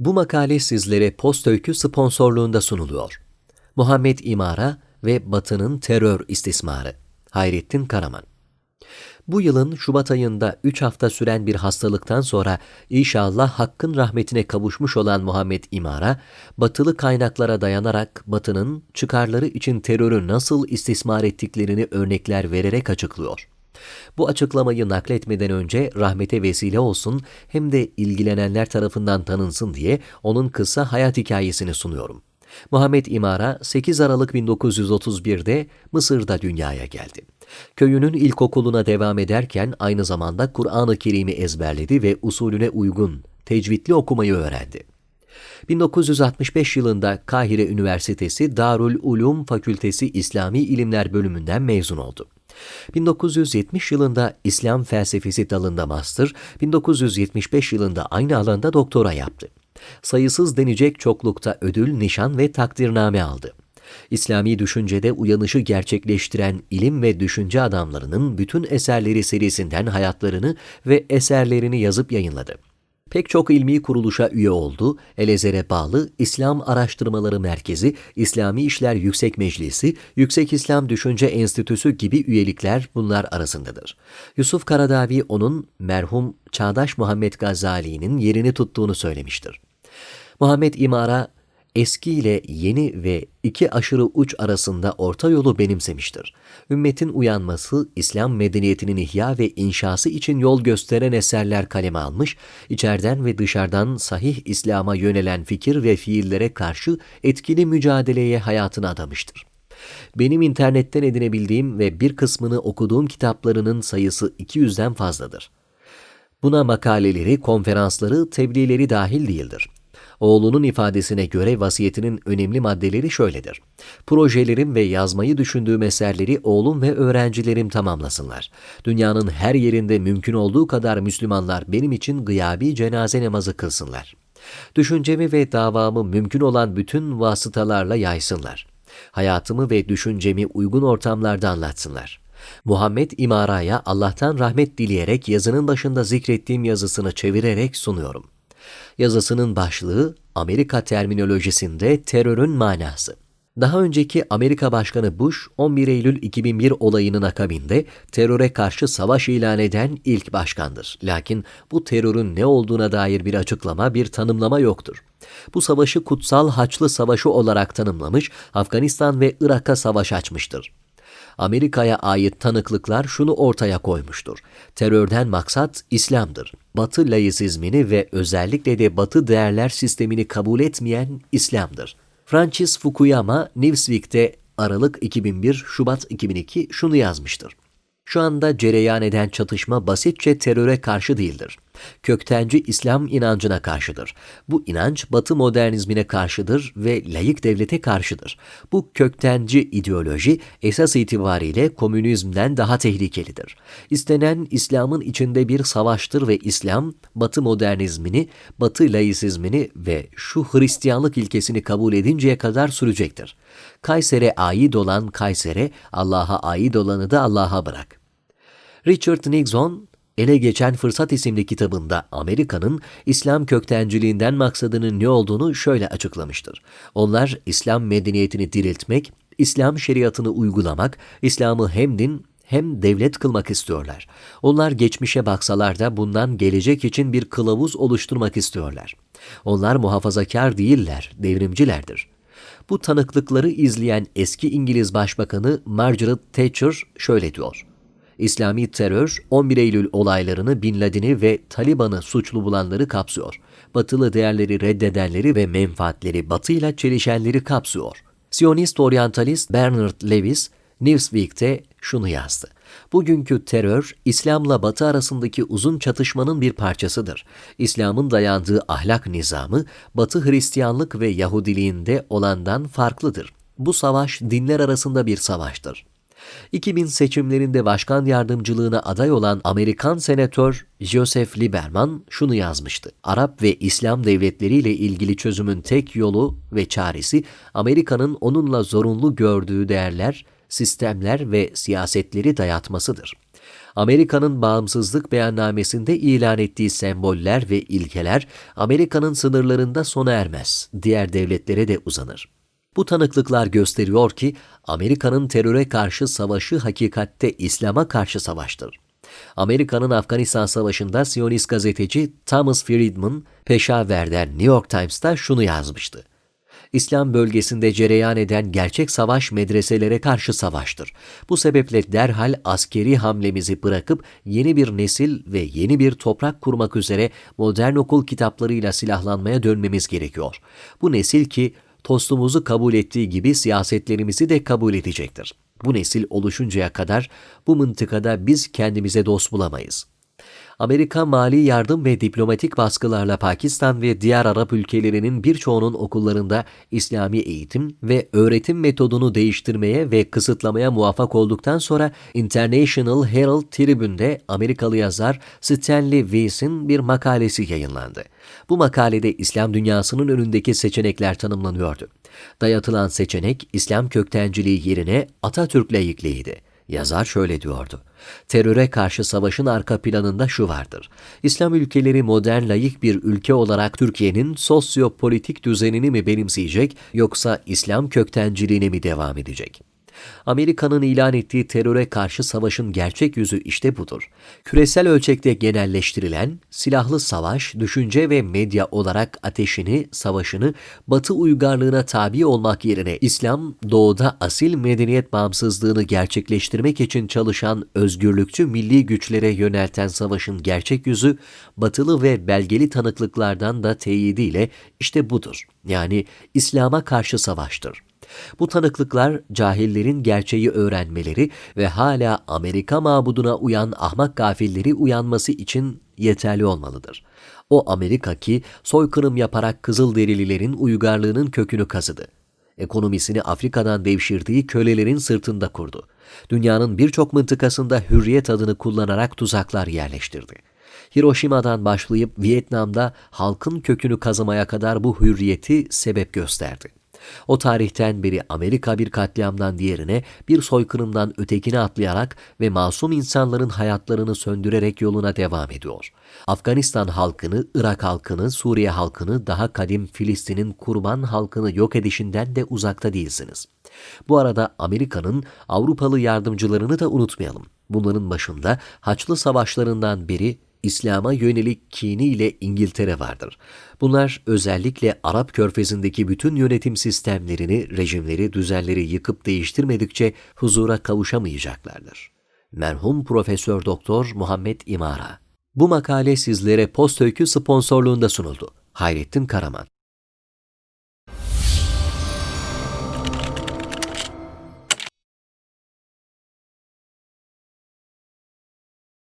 Bu makale sizlere Postöykü sponsorluğunda sunuluyor. Muhammed İmara ve Batı'nın terör istismarı. Hayrettin Karaman. Bu yılın Şubat ayında 3 hafta süren bir hastalıktan sonra inşallah Hakk'ın rahmetine kavuşmuş olan Muhammed İmara, batılı kaynaklara dayanarak Batı'nın çıkarları için terörü nasıl istismar ettiklerini örnekler vererek açıklıyor. Bu açıklamayı nakletmeden önce rahmete vesile olsun hem de ilgilenenler tarafından tanınsın diye onun kısa hayat hikayesini sunuyorum. Muhammed İmara 8 Aralık 1931'de Mısır'da dünyaya geldi. Köyünün ilkokuluna devam ederken aynı zamanda Kur'an-ı Kerim'i ezberledi ve usulüne uygun tecvidli okumayı öğrendi. 1965 yılında Kahire Üniversitesi Darül Ulum Fakültesi İslami İlimler bölümünden mezun oldu. 1970 yılında İslam felsefesi dalında master, 1975 yılında aynı alanda doktora yaptı. Sayısız denecek çoklukta ödül, nişan ve takdirname aldı. İslami düşüncede uyanışı gerçekleştiren ilim ve düşünce adamlarının bütün eserleri serisinden hayatlarını ve eserlerini yazıp yayınladı. Pek çok ilmi kuruluşa üye oldu. Elezer'e bağlı İslam Araştırmaları Merkezi, İslami İşler Yüksek Meclisi, Yüksek İslam Düşünce Enstitüsü gibi üyelikler bunlar arasındadır. Yusuf Karadavi onun merhum Çağdaş Muhammed Gazali'nin yerini tuttuğunu söylemiştir. Muhammed İmara eski ile yeni ve iki aşırı uç arasında orta yolu benimsemiştir. Ümmetin uyanması, İslam medeniyetinin ihya ve inşası için yol gösteren eserler kaleme almış, içeriden ve dışarıdan sahih İslam'a yönelen fikir ve fiillere karşı etkili mücadeleye hayatını adamıştır. Benim internetten edinebildiğim ve bir kısmını okuduğum kitaplarının sayısı 200'den fazladır. Buna makaleleri, konferansları, tebliğleri dahil değildir. Oğlunun ifadesine göre vasiyetinin önemli maddeleri şöyledir. Projelerim ve yazmayı düşündüğüm eserleri oğlum ve öğrencilerim tamamlasınlar. Dünyanın her yerinde mümkün olduğu kadar Müslümanlar benim için gıyabi cenaze namazı kılsınlar. Düşüncemi ve davamı mümkün olan bütün vasıtalarla yaysınlar. Hayatımı ve düşüncemi uygun ortamlarda anlatsınlar. Muhammed İmara'ya Allah'tan rahmet dileyerek yazının başında zikrettiğim yazısını çevirerek sunuyorum. Yazısının başlığı Amerika terminolojisinde terörün manası. Daha önceki Amerika Başkanı Bush, 11 Eylül 2001 olayının akabinde teröre karşı savaş ilan eden ilk başkandır. Lakin bu terörün ne olduğuna dair bir açıklama, bir tanımlama yoktur. Bu savaşı kutsal Haçlı Savaşı olarak tanımlamış, Afganistan ve Irak'a savaş açmıştır. Amerika'ya ait tanıklıklar şunu ortaya koymuştur. Terörden maksat İslam'dır. Batı laisizmini ve özellikle de Batı değerler sistemini kabul etmeyen İslam'dır. Francis Fukuyama, Newsweek'te Aralık 2001, Şubat 2002 şunu yazmıştır. Şu anda cereyan eden çatışma basitçe teröre karşı değildir. Köktenci İslam inancına karşıdır. Bu inanç Batı modernizmine karşıdır ve layık devlete karşıdır. Bu köktenci ideoloji esas itibariyle komünizmden daha tehlikelidir. İstenen İslam'ın içinde bir savaştır ve İslam Batı modernizmini, Batı laisizmini ve şu Hristiyanlık ilkesini kabul edinceye kadar sürecektir. Kayser'e ait olan Kayser'e, Allah'a ait olanı da Allah'a bırak. Richard Nixon, Ele Geçen Fırsat isimli kitabında Amerika'nın İslam köktenciliğinden maksadının ne olduğunu şöyle açıklamıştır. Onlar İslam medeniyetini diriltmek, İslam şeriatını uygulamak, İslam'ı hem din hem devlet kılmak istiyorlar. Onlar geçmişe baksalar da bundan gelecek için bir kılavuz oluşturmak istiyorlar. Onlar muhafazakar değiller, devrimcilerdir. Bu tanıklıkları izleyen eski İngiliz Başbakanı Margaret Thatcher şöyle diyor. İslami terör 11 Eylül olaylarını Bin Laden'i ve Taliban'ı suçlu bulanları kapsıyor. Batılı değerleri reddedenleri ve menfaatleri batıyla çelişenleri kapsıyor. Siyonist oryantalist Bernard Lewis Newsweek'te şunu yazdı. Bugünkü terör, İslam'la Batı arasındaki uzun çatışmanın bir parçasıdır. İslam'ın dayandığı ahlak nizamı, Batı Hristiyanlık ve Yahudiliğinde olandan farklıdır. Bu savaş dinler arasında bir savaştır. 2000 seçimlerinde başkan yardımcılığına aday olan Amerikan senatör Joseph Lieberman şunu yazmıştı. Arap ve İslam devletleriyle ilgili çözümün tek yolu ve çaresi Amerika'nın onunla zorunlu gördüğü değerler, sistemler ve siyasetleri dayatmasıdır. Amerika'nın bağımsızlık beyannamesinde ilan ettiği semboller ve ilkeler Amerika'nın sınırlarında sona ermez, diğer devletlere de uzanır. Bu tanıklıklar gösteriyor ki Amerika'nın teröre karşı savaşı hakikatte İslam'a karşı savaştır. Amerika'nın Afganistan Savaşı'nda Siyonist gazeteci Thomas Friedman, Peşaver'den New York Times'ta şunu yazmıştı. İslam bölgesinde cereyan eden gerçek savaş medreselere karşı savaştır. Bu sebeple derhal askeri hamlemizi bırakıp yeni bir nesil ve yeni bir toprak kurmak üzere modern okul kitaplarıyla silahlanmaya dönmemiz gerekiyor. Bu nesil ki tostumuzu kabul ettiği gibi siyasetlerimizi de kabul edecektir. Bu nesil oluşuncaya kadar bu mıntıkada biz kendimize dost bulamayız. Amerika mali yardım ve diplomatik baskılarla Pakistan ve diğer Arap ülkelerinin birçoğunun okullarında İslami eğitim ve öğretim metodunu değiştirmeye ve kısıtlamaya muvaffak olduktan sonra International Herald Tribune'de Amerikalı yazar Stanley Weiss'in bir makalesi yayınlandı. Bu makalede İslam dünyasının önündeki seçenekler tanımlanıyordu. Dayatılan seçenek İslam köktenciliği yerine Atatürk layıklığıydı. Yazar şöyle diyordu. Teröre karşı savaşın arka planında şu vardır. İslam ülkeleri modern layık bir ülke olarak Türkiye'nin sosyopolitik düzenini mi benimseyecek yoksa İslam köktenciliğine mi devam edecek? Amerika'nın ilan ettiği teröre karşı savaşın gerçek yüzü işte budur. Küresel ölçekte genelleştirilen silahlı savaş, düşünce ve medya olarak ateşini, savaşını Batı uygarlığına tabi olmak yerine İslam, doğuda asil medeniyet bağımsızlığını gerçekleştirmek için çalışan özgürlükçü milli güçlere yönelten savaşın gerçek yüzü, batılı ve belgeli tanıklıklardan da teyidiyle işte budur. Yani İslam'a karşı savaştır. Bu tanıklıklar cahillerin gerçeği öğrenmeleri ve hala Amerika mabuduna uyan ahmak gafilleri uyanması için yeterli olmalıdır. O Amerika ki soykırım yaparak Kızılderililerin uygarlığının kökünü kazıdı. Ekonomisini Afrika'dan devşirdiği kölelerin sırtında kurdu. Dünyanın birçok mıntıkasında hürriyet adını kullanarak tuzaklar yerleştirdi. Hiroşima'dan başlayıp Vietnam'da halkın kökünü kazımaya kadar bu hürriyeti sebep gösterdi. O tarihten beri Amerika bir katliamdan diğerine, bir soykırımdan ötekine atlayarak ve masum insanların hayatlarını söndürerek yoluna devam ediyor. Afganistan halkını, Irak halkını, Suriye halkını, daha kadim Filistin'in kurban halkını yok edişinden de uzakta değilsiniz. Bu arada Amerika'nın Avrupalı yardımcılarını da unutmayalım. Bunların başında Haçlı Savaşlarından biri İslam'a yönelik kiniyle İngiltere vardır. Bunlar özellikle Arap Körfezi'ndeki bütün yönetim sistemlerini, rejimleri, düzenleri yıkıp değiştirmedikçe huzura kavuşamayacaklardır. Merhum Profesör Doktor Muhammed İmara. Bu makale sizlere Post Öykü sponsorluğunda sunuldu. Hayrettin Karaman